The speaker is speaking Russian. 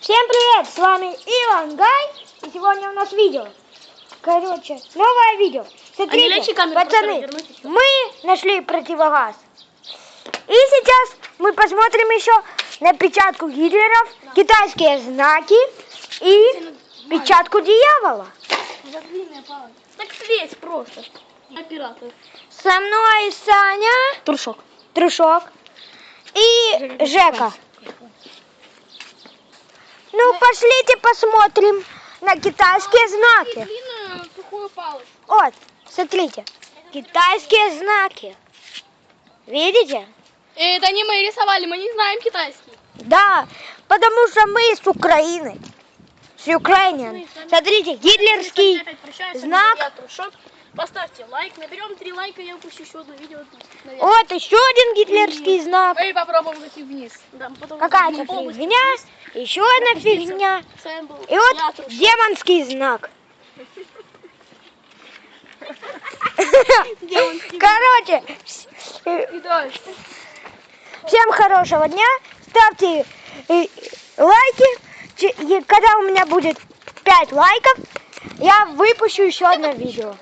Всем привет, с вами Иван Гай, и сегодня у нас видео. Короче, новое видео. Смотрите, просто пацаны, мы нашли противогаз. И сейчас мы посмотрим еще на печатку Гитлеров, китайские знаки и печатку дьявола. Так свесь просто. Оператор. Со мной Саня, Трушок. Трушок и Жека. Ну, пошлите посмотрим на китайские знаки. Сухую палочку. Вот, смотрите. Китайские знаки. Видите? Это не мы рисовали, мы не знаем китайский. Да, потому что мы из Украины. С Украиниан. Смотрите, гитлерский знак. Поставьте лайк. Наберем три лайка, я выпущу еще одно видео. наверное. Вот еще один гитлерский знак. И попробуем зайти вниз. Да, потом Какая-то фигня. Еще одна фигня. И вот демонский знак. Короче, всем хорошего дня. Ставьте э, лайки. Когда у меня будет 5 лайков, я выпущу еще одно видео.